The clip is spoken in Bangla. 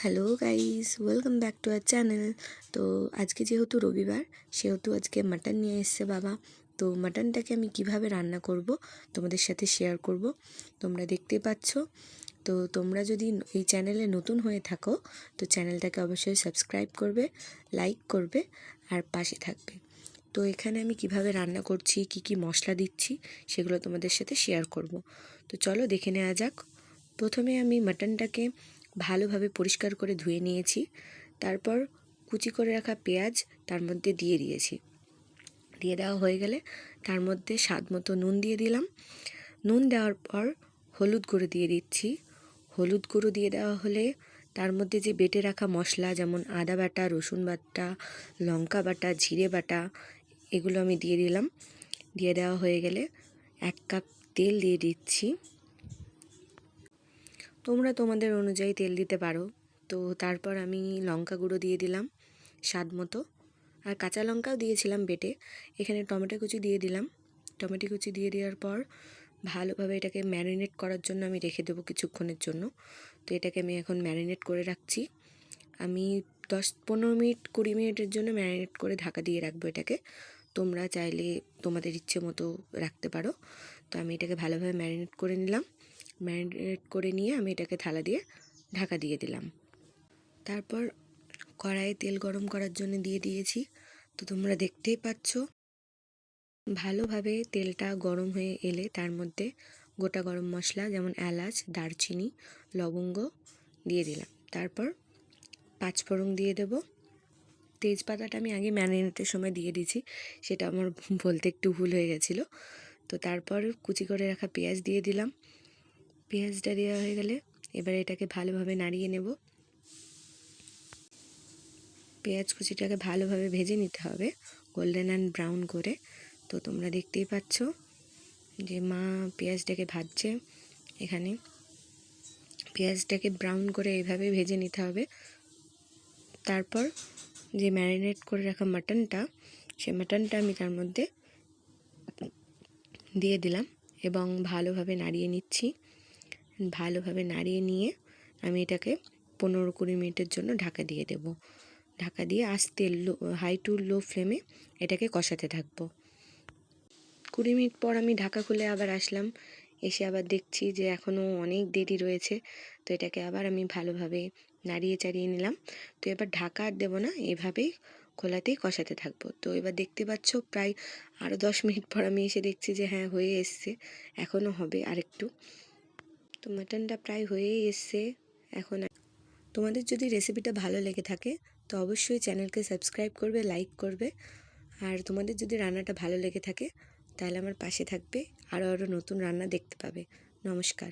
Hello guys welcome back to our channel তো আজকে যেহেতু রবিবার, সেহেতু আজকে মাটন নিয়ে এসছে বাবা। তো মাটনটাকে আমি কীভাবে রান্না করব তোমাদের সাথে শেয়ার করব, তোমরা দেখতে পাচ্ছ। তো তোমরা যদি এই চ্যানেলে নতুন হয়ে থাকো, তো চ্যানেলটাকে অবশ্যই সাবস্ক্রাইব করবে লাইক করবে, আর পাশে থাকবে। তো এখানে আমি কীভাবে রান্না করছি, কি কি মশলা দিচ্ছি, সেগুলো তোমাদের সাথে শেয়ার করব। তো চলো দেখে নেওয়া যাক। প্রথমে আমি মাটনটাকে ভালোভাবে পরিষ্কার করে ধুয়ে নিয়েছি। তারপর কুচি করে রাখা পেঁয়াজ তার মধ্যে দিয়ে দিয়েছি। দিয়ে দেওয়া হয়ে গেলে তার মধ্যে স্বাদ মতো নুন দিয়ে দিলাম। নুন দেওয়ার পর হলুদ গুঁড়ো দিয়ে দিচ্ছি। হলুদ গুঁড়ো দিয়ে দেওয়া হলে তার মধ্যে যে বেটে রাখা মশলা যেমন আদা বাটা, রসুন বাটা, লঙ্কা বাটা, জিরে বাটা, এগুলো আমি দিয়ে দিলাম। দিয়ে দেওয়া হয়ে গেলে এক কাপ তেল দিয়ে দিচ্ছি। তোমরা তোমাদের অনুযায়ী তেল দিতে পারো। তো তারপর আমি লঙ্কা গুঁড়ো দিয়ে দিলাম স্বাদ মতো। আর কাঁচা লঙ্কাও দিয়েছিলাম বেটে। এখানে টমেটো কুচি দিয়ে দিলাম। টমেটো কুচি দিয়ে দেওয়ার পর ভালোভাবে এটাকে ম্যারিনেট করার জন্য আমি রেখে দেবো কিছুক্ষণের জন্য। তো এটাকে আমি এখন ম্যারিনেট করে রাখছি। আমি দশ পনেরো মিনিট কুড়ি মিনিটের জন্য ম্যারিনেট করে ঢাকা দিয়ে রাখব এটাকে। তোমরা চাইলে তোমাদের ইচ্ছে মতো রাখতে পারো। তো আমি এটাকে ভালোভাবে ম্যারিনেট করে নিলাম। ম্যারিনেট করে নিয়ে আমি এটাকে থালা দিয়ে ঢাকা দিয়ে দিলাম। তারপর কড়াইয়ে তেল গরম করার জন্য দিয়ে দিয়েছি। তো তোমরা দেখতেই পাচ্ছ, ভালোভাবে তেলটা গরম হয়ে এলে তার মধ্যে গোটা গরম মশলা যেমন এলাচ, দারচিনি, লবঙ্গ দিয়ে দিলাম। তারপর পাঁচফোড়ন দিয়ে দেব। তেজপাতাটা আমি আগে ম্যারিনেটের সময় দিয়ে দিয়েছি, সেটা আমার বলতে একটু ভুল হয়ে গেছিল। তো তারপর কুচি করে রাখা পেঁয়াজ দিয়ে দিলাম। পেঁয়াজটা দেওয়া হয়ে গেলে এবার এটাকে ভালোভাবে নাড়িয়ে নেব। পেঁয়াজ কুচিটাকে ভালোভাবে ভেজে নিতে হবে গোল্ডেন অ্যান্ড ব্রাউন করে। তো তোমরা দেখতেই পাচ্ছ যে মা পেঁয়াজটাকে ভাজছে এখানে। পেঁয়াজটাকে ব্রাউন করে এইভাবে ভেজে নিতে হবে। তারপর যে ম্যারিনেট করে রাখা মাটনটা সে মাটনটা আমি তার মধ্যে দিয়ে দিলাম এবং ভালোভাবে নাড়িয়ে নিচ্ছি। ভালোভাবে নাড়িয়ে নিয়ে আমি এটাকে পনেরো কুড়ি মিনিটের জন্য ঢাকা দিয়ে দেব। ঢাকা দিয়ে আস্তে লো, হাই টু লো ফ্লেমে এটাকে কষাতে থাকব। কুড়ি মিনিট পর আমি ঢাকা খুলে আবার আসলাম। এসে আবার দেখছি যে এখনও অনেক দেরি রয়েছে, তো এটাকে আবার আমি ভালোভাবে নাড়িয়ে চাড়িয়ে নিলাম। তো এবার ঢাকা আর দেবো না এভাবেই খোলাতেই কষাতে থাকব। তো এবার দেখতে পাচ্ছ প্রায় আরও দশ মিনিট পর আমি এসে দেখছি যে হ্যাঁ হয়ে এসছে, এখনও হবে আরেকটু। তো মাটনটা প্রায় হয়েই এসছে। এখন তোমাদের যদি রেসিপিটা ভালো লেগে থাকে, তো অবশ্যই চ্যানেলকে সাবস্ক্রাইব করবে লাইক করবে। আর তোমাদের যদি রান্নাটা ভালো লেগে থাকে, তাহলে আমার পাশে থাকবে। আরও আরও নতুন রান্না দেখতে পাবে। নমস্কার।